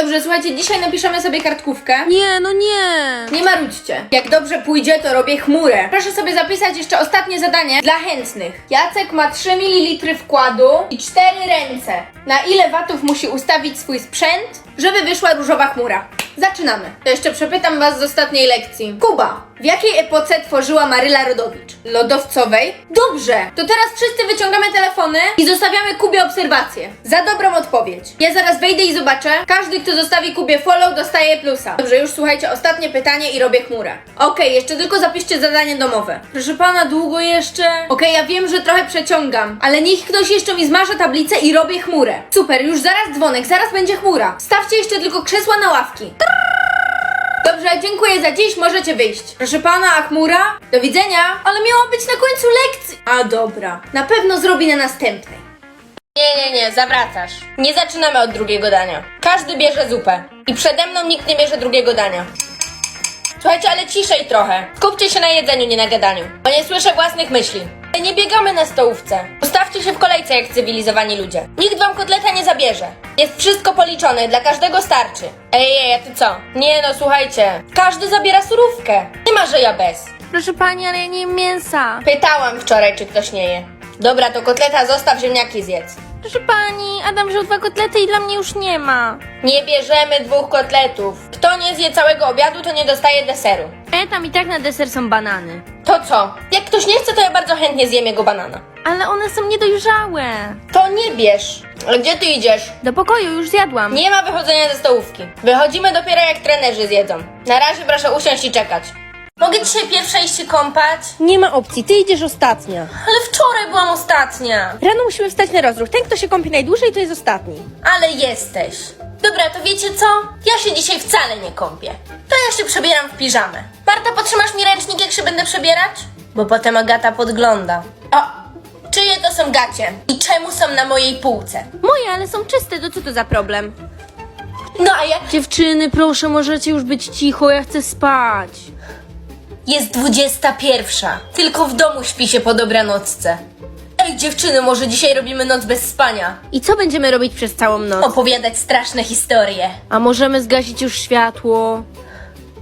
Dobrze, słuchajcie, dzisiaj napiszemy sobie kartkówkę. Nie, no nie. Nie marudźcie. Jak dobrze pójdzie, to robię chmurę. Proszę sobie zapisać jeszcze ostatnie zadanie dla chętnych. Jacek ma 3 ml wkładu i 4 ręce. Na ile watów musi ustawić swój sprzęt, żeby wyszła różowa chmura? Zaczynamy. To jeszcze przepytam was z ostatniej lekcji. Kuba, w jakiej epoce tworzyła Maryla Rodowicz? Lodowcowej? Dobrze! To teraz wszyscy wyciągamy telefony i zostawiamy Kubie obserwację. Za dobrą odpowiedź. Ja zaraz wejdę i zobaczę. Każdy, kto zostawi Kubie follow, dostaje plusa. Dobrze, już słuchajcie, ostatnie pytanie i robię chmurę. Okej, jeszcze tylko zapiszcie zadanie domowe. Proszę pana, długo jeszcze? Okej, ja wiem, że trochę przeciągam, ale niech ktoś jeszcze mi zmaże tablicę i robię chmurę. Super, już zaraz dzwonek, zaraz będzie chmura. Stawcie jeszcze tylko krzesła na ławki. Dobrze, dziękuję za dziś, możecie wyjść. Proszę pana, a chmura? Do widzenia, ale miała być na końcu lekcji. A dobra, na pewno zrobi na następnej. Nie, nie, nie, zawracasz. Nie zaczynamy od drugiego dania. Każdy bierze zupę. I przede mną nikt nie bierze drugiego dania. Słuchajcie, ale ciszej trochę. Skupcie się na jedzeniu, nie na gadaniu. Bo nie słyszę własnych myśli. Ale Nie biegamy na stołówce. Ustawcie się w kolejce jak cywilizowani ludzie. Nikt wam kotleta nie zabierze. Jest wszystko policzone, dla każdego starczy. Ej, ej, a ty co? Nie no, słuchajcie. Każdy zabiera surówkę. Nie ma, że ja bez. Proszę pani, ale ja nie jem mięsa. Pytałam wczoraj, czy ktoś nie je. Dobra, to kotleta zostaw, ziemniaki zjedz. Proszę pani, Adam wziął dwa kotlety i dla mnie już nie ma. Nie bierzemy dwóch kotletów. Kto nie zje całego obiadu, to nie dostaje deseru. E, tam i tak na deser są banany. To co? Jak ktoś nie chce, to ja bardzo chętnie zjem jego banana. Ale one są niedojrzałe. To nie bierz. Gdzie ty idziesz? Do pokoju już zjadłam. Nie ma wychodzenia ze stołówki. Wychodzimy dopiero jak trenerzy zjedzą. Na razie proszę usiąść i czekać. Mogę dzisiaj pierwsza iść się kąpać? Nie ma opcji, ty idziesz ostatnia. Ale wczoraj byłam ostatnia. Rano musimy wstać na rozruch. Ten, kto się kąpi najdłużej, to jest ostatni. Ale jesteś. Dobra, to wiecie co? Ja się dzisiaj wcale nie kąpię. To ja się przebieram w piżamę. Marta, potrzymasz mi ręcznik, jak się będę przebierać? Bo potem Agata podgląda. O, czyje to są gacie? I czemu są na mojej półce? Moje, ale są czyste, to co to za problem? No a jak Dziewczyny, proszę, możecie już być cicho, ja chcę spać. Jest dwudziesta pierwsza? Tylko w domu śpi się po dobranocce. Ej, dziewczyny, może dzisiaj robimy noc bez spania? I co będziemy robić przez całą noc? Opowiadać straszne historie. A możemy zgasić już światło?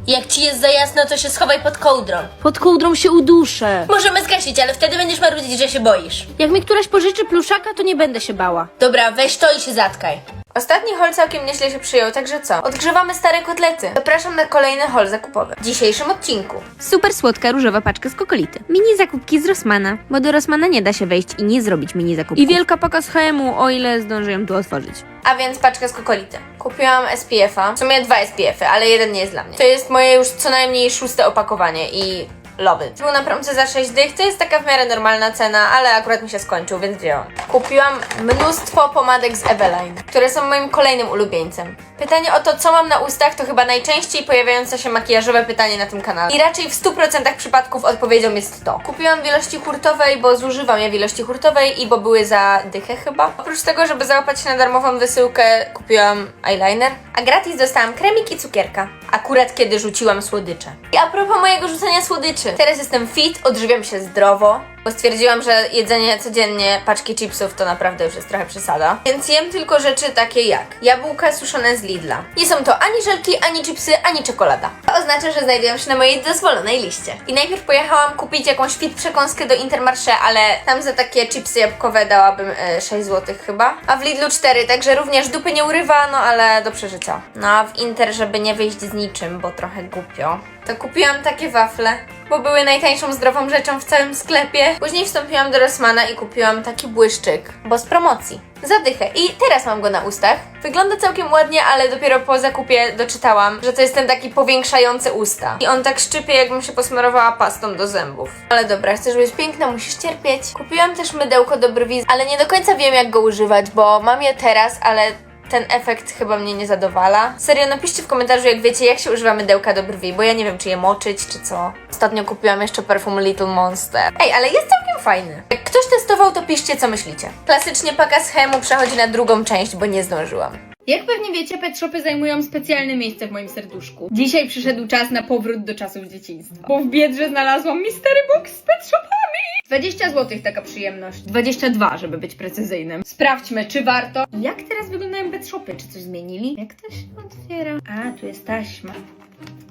Jak ci jest za jasno, to się schowaj pod kołdrą. Pod kołdrą się uduszę. Możemy zgasić, ale wtedy będziesz marudzić, że się boisz. Jak mi któraś pożyczy pluszaka, to nie będę się bała. Dobra, weź to i się zatkaj. Ostatni hol całkiem nieźle się przyjął, także co? Odgrzewamy stare kotlety. Zapraszam na kolejny hol zakupowy. W dzisiejszym odcinku. Super słodka różowa paczka z kokolity. Mini zakupki z Rossmana, bo do Rossmana nie da się wejść i nie zrobić mini zakupów. I wielka paka z HM-u, o ile zdążę ją tu otworzyć. A więc paczkę z kokolity. Kupiłam SPF-a. W sumie dwa SPF-y, ale jeden nie jest dla mnie. To jest moje już co najmniej szóste opakowanie i it. Był na promce za 6 dych, to jest taka w miarę normalna cena, ale akurat mi się skończył, więc wzięłam. Kupiłam mnóstwo pomadek z Eveline, które są moim kolejnym ulubieńcem. Pytanie o to, co mam na ustach, to chyba najczęściej pojawiające się makijażowe pytanie na tym kanale. I raczej w 100% przypadków odpowiedzią jest to. Kupiłam w ilości hurtowej, bo zużywam je w ilości hurtowej i bo były za dychę chyba. Oprócz tego, żeby załapać się na darmową wysyłkę, kupiłam eyeliner, a gratis dostałam kremik i cukierka. Akurat kiedy rzuciłam słodycze. I a propos mojego rzucania słodyczy, teraz jestem fit, odżywiam się zdrowo, bo stwierdziłam, że jedzenie codziennie paczki chipsów to naprawdę już jest trochę przesada. Więc jem tylko rzeczy takie jak jabłka suszone z Lidla. Nie są to ani żelki, ani chipsy, ani czekolada. To oznacza, że znajdują się na mojej dozwolonej liście. I najpierw pojechałam kupić jakąś fit przekąskę do Intermarché, ale tam za takie chipsy jabłkowe dałabym e, 6 zł chyba. A w Lidlu 4, także również dupy nie urywa, no ale do przeżycia. No a w Inter, żeby nie wyjść z niczym, bo trochę głupio, to kupiłam takie wafle bo były najtańszą zdrową rzeczą w całym sklepie. Później wstąpiłam do Rossmana i kupiłam taki błyszczyk, bo z promocji. Zadychę. I teraz mam go na ustach. Wygląda całkiem ładnie, ale dopiero po zakupie doczytałam, że to jest ten taki powiększający usta. I on tak szczypie, jakbym się posmarowała pastą do zębów. Ale dobra, chcesz być piękna, musisz cierpieć. Kupiłam też mydełko do brwi, ale nie do końca wiem jak go używać, bo mam je teraz, ale ten efekt chyba mnie nie zadowala. Serio, napiszcie w komentarzu, jak wiecie, jak się używa mydełka do brwi, bo ja nie wiem, czy je moczyć, czy co. Ostatnio kupiłam jeszcze perfum Little Monster. Ej, ale jest całkiem fajny. Jak ktoś testował, to piszcie, co myślicie. Klasycznie paka z chemu przechodzi na drugą część, bo nie zdążyłam. Jak pewnie wiecie, pet shopy zajmują specjalne miejsce w moim serduszku. Dzisiaj przyszedł czas na powrót do czasów dzieciństwa. Bo w Biedrze znalazłam mystery box z pet shopami. 20 zł taka przyjemność. 22, żeby być precyzyjnym. Sprawdźmy, czy warto. Jak teraz wyglądają pet shopy? Czy coś zmienili? Jak to się otwiera? A, tu jest taśma.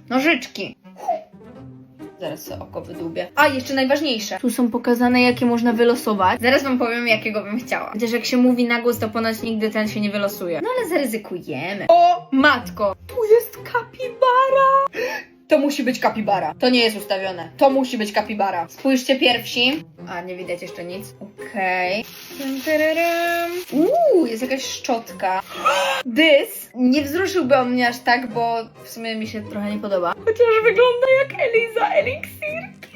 Nożyczki. Zaraz sobie oko wydłubię. A, jeszcze najważniejsze. Tu są pokazane, jakie można wylosować. Zaraz wam powiem, jakiego bym chciała. Chociaż jak się mówi na głos, to ponoć nigdy ten się nie wylosuje. No ale zaryzykujemy. O, matko! Tu jest kapibara! To musi być kapibara. To nie jest ustawione. To musi być kapibara. Spójrzcie pierwsi. A, nie widać jeszcze nic. Okej. Okay. Uuu, jest jakaś szczotka. Dys. Nie wzruszyłby on mnie aż tak, bo w sumie mi się trochę nie podoba. Chociaż wygląda jak Eliza Eliksir.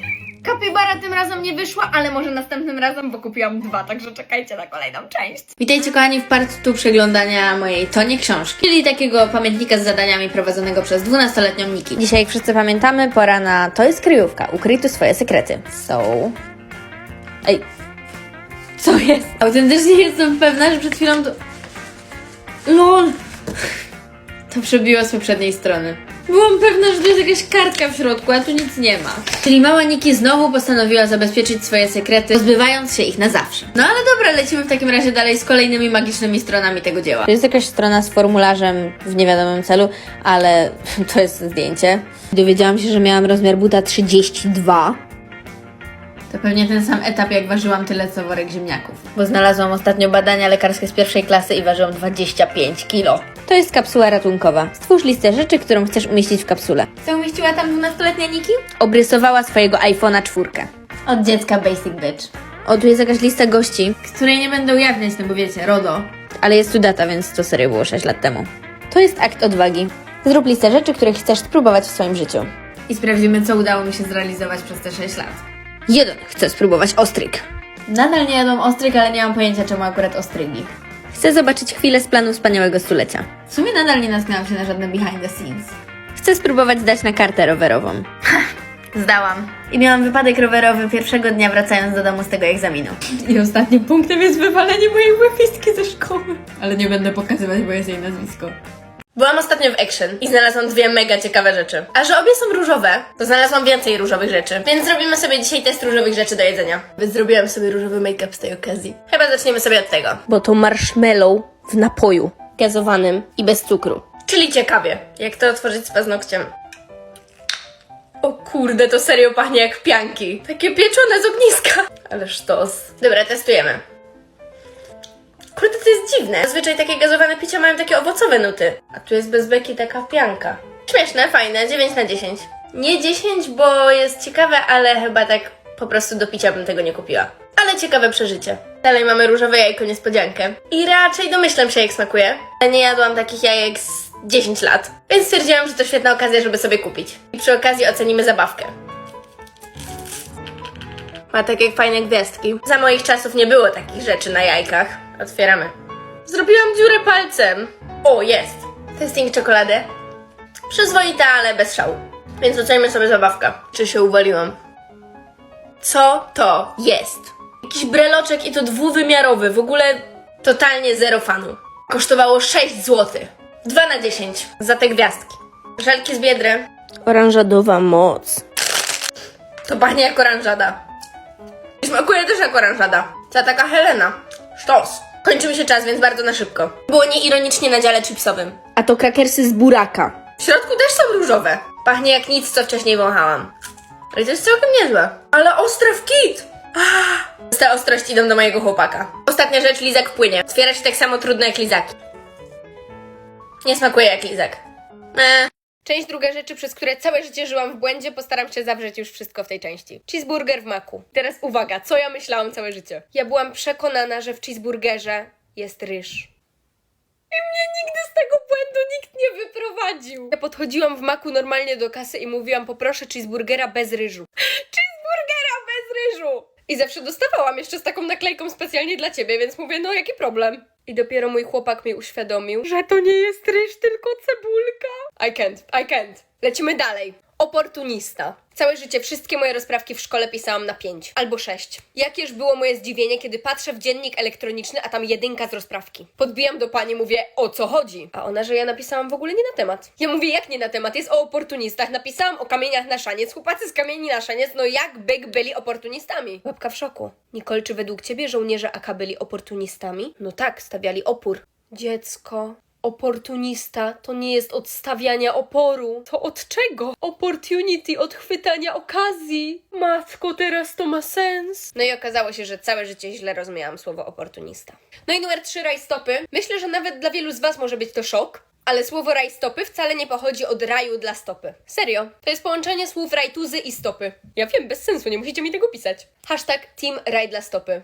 Kapibara tym razem nie wyszła, ale może następnym razem, bo kupiłam dwa, także czekajcie na kolejną część. Witajcie kochani w part tu przeglądania mojej Tonie książki, czyli takiego pamiętnika z zadaniami prowadzonego przez 12-letnią Niki. Dzisiaj, jak wszyscy pamiętamy, pora na To jest kryjówka, ukryj tu swoje sekrety. So... Ej, co jest? Autentycznie jestem pewna, że przed chwilą to... LOL! To przebiło z poprzedniej strony. Byłam pewna, że to jest jakaś kartka w środku, a tu nic nie ma. Czyli mała Niki znowu postanowiła zabezpieczyć swoje sekrety, pozbywając się ich na zawsze. No ale dobra, lecimy w takim razie dalej z kolejnymi magicznymi stronami tego dzieła. To jest jakaś strona z formularzem w niewiadomym celu, ale to jest zdjęcie. Dowiedziałam się, że miałam rozmiar buta 32. To pewnie ten sam etap, jak ważyłam tyle co worek ziemniaków. Bo znalazłam ostatnio badania lekarskie z pierwszej klasy i ważyłam 25 kilo. To jest kapsuła ratunkowa. Stwórz listę rzeczy, którą chcesz umieścić w kapsule. Co umieściła tam 12-letnia Niki? Obrysowała swojego iPhone'a czwórkę. Od dziecka Basic Bitch. O, tu jest jakaś lista gości, której nie będę ujawniać, no bo wiecie, RODO. Ale jest tu data, więc to serio było 6 lat temu. To jest akt odwagi. Zrób listę rzeczy, których chcesz spróbować w swoim życiu. I sprawdzimy, co udało mi się zrealizować przez te 6 lat. 1. Chcę spróbować ostryg. Nadal nie jadłam ostryg, ale nie mam pojęcia, czemu akurat ostrygi. Chcę zobaczyć chwilę z planu wspaniałego stulecia. W sumie nadal nie natknęłam się na żadne behind the scenes. Chcę spróbować zdać na kartę rowerową. Zdałam. I miałam wypadek rowerowy pierwszego dnia wracając do domu z tego egzaminu. I ostatnim punktem jest wywalenie mojej wypistki ze szkoły. Ale nie będę pokazywać, bo jest jej nazwisko. Byłam ostatnio w Action i znalazłam dwie mega ciekawe rzeczy. A że obie są różowe, to znalazłam więcej różowych rzeczy. Więc zrobimy sobie dzisiaj test różowych rzeczy do jedzenia. Więc zrobiłam sobie różowy make-up z tej okazji. Chyba zaczniemy sobie od tego. Bo to marshmallow w napoju gazowanym i bez cukru. Czyli ciekawie, jak to otworzyć z paznokciem. O kurde, to serio pachnie jak pianki. Takie pieczone z ogniska. Ale sztos. Dobra, testujemy. Kurde, to jest dziwne. Zazwyczaj takie gazowane picia mają takie owocowe nuty. A tu jest bez beki taka pianka. Śmieszne, fajne, 9 na 10. Nie 10, bo jest ciekawe, ale chyba tak po prostu do picia bym tego nie kupiła. Ale ciekawe przeżycie. Dalej mamy różowe jajko niespodziankę. I raczej domyślam się jak smakuje. Nie jadłam takich jajek z 10 lat. Więc stwierdziłam, że to świetna okazja, żeby sobie kupić. I przy okazji ocenimy zabawkę. Ma takie fajne gwiazdki. Za moich czasów nie było takich rzeczy na jajkach. Otwieramy. Zrobiłam dziurę palcem. O, jest. Testing czekolady. Przyzwoita, ale bez szału. Więc ocenimy sobie zabawkę. Czy się uwaliłam? Co to jest? Jakiś breloczek i to dwuwymiarowy. W ogóle totalnie zero fanu. Kosztowało 6 zł. 2 na 10 za te gwiazdki. Żelki z biedry. Oranżadowa moc. To pachnie jak oranżada. I Smakuje też jak oranżada. Ta taka Helena. Sztos. Kończy mi się czas, więc bardzo na szybko. Było nieironicznie na dziale chipsowym. A to krakersy z buraka. W środku też są różowe. Pachnie jak nic, co wcześniej wąchałam. Ale to jest całkiem niezłe. Ale ostre w kit! Ah! Te ostrości idą do mojego chłopaka. Ostatnia rzecz, lizak płynie. Otwiera się tak samo trudno jak lizaki. Nie smakuje jak lizak. Eee. Część druga rzeczy, przez które całe życie żyłam w błędzie, postaram się zawrzeć już wszystko w tej części. Cheeseburger w maku. Teraz uwaga, co ja myślałam całe życie? Ja byłam przekonana, że w cheeseburgerze jest ryż. I mnie nigdy z tego błędu nikt nie wyprowadził. Ja podchodziłam w maku normalnie do kasy i mówiłam poproszę cheeseburgera bez ryżu. Cheeseburgera bez ryżu! I zawsze dostawałam jeszcze z taką naklejką specjalnie dla ciebie, więc mówię, no jaki problem? I dopiero mój chłopak mi uświadomił, że to nie jest ryż, tylko cebulka. I can't, I can't. Lecimy dalej. Oportunista. Całe życie wszystkie moje rozprawki w szkole pisałam na 5 albo 6. Jakież było moje zdziwienie, kiedy patrzę w dziennik elektroniczny, a tam jedynka z rozprawki. Podbijam do pani, mówię, o co chodzi? A ona, że ja napisałam w ogóle nie na temat. Ja mówię, jak nie na temat? Jest o oportunistach. Napisałam o kamieniach na szaniec. Chłopacy z kamieni na szaniec, no jak byk byli oportunistami? Łapka w szoku. Nicole, czy według ciebie żołnierze AK byli oportunistami? No tak, stawiali opór. Dziecko. Oportunista to nie jest od stawiania oporu. To od czego? Opportunity, od chwytania okazji. Matko, teraz to ma sens. No i okazało się, że całe życie źle rozumiałam słowo oportunista. No i numer trzy, rajstopy. Myślę, że nawet dla wielu z Was może być to szok. Ale słowo rajstopy wcale nie pochodzi od raju dla stopy. Serio. To jest połączenie słów rajtuzy i stopy. Ja wiem, bez sensu, nie musicie mi tego pisać. Hashtag team raj dla stopy.